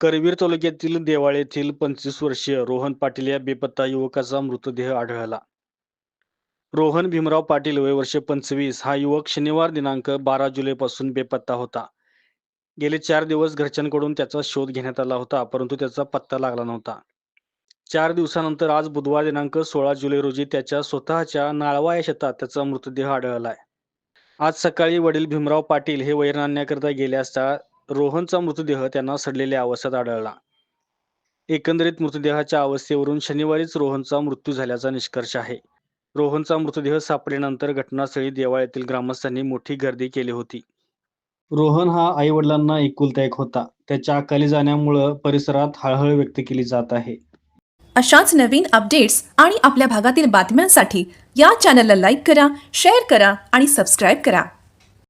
करवीर तालुक्यातील देवाळ येथील पंचवीस वर्षीय रोहन पाटील या बेपत्ता युवकाचा मृतदेह आढळला. रोहन भीमराव पाटील वय वर्ष पंचवीस हा युवक शनिवार दिनांक बारा जुलैपासून बेपत्ता होता. गेले चार दिवस घरच्यांकडून त्याचा शोध घेण्यात आला होता परंतु त्याचा पत्ता लागला नव्हता. चार दिवसानंतर आज बुधवार दिनांक सोळा जुलै रोजी त्याच्या स्वतःच्या नाळवा या शेतात त्याचा मृतदेह आढळलाय. आज सकाळी वडील भीमराव पाटील हे वैरण आणण्याकरिता गेले असता रोहनचा मृतदेह त्यांना सडलेल्या अवस्थेत आढळला. एकंदरीत मृतदेहाच्या अवस्थेवरून शनिवारीच रोहनचा मृत्यू झाल्याचा निष्कर्ष आहे. रोहनचा मृतदेह सापडल्यानंतर घटनास्थळी देवाळ येथील ग्रामस्थांनी मोठी गर्दी केली होती. रोहन हा आई वडिलांना एकुलता एक होता. त्याच्या अकाली जाण्यामुळं परिसरात हळहळ व्यक्त केली जात आहे. अशाच नवीन अपडेट्स आणि आपल्या भागातील बातम्यांसाठी या चॅनलला लाईक करा शेअर करा आणि सबस्क्राईब करा.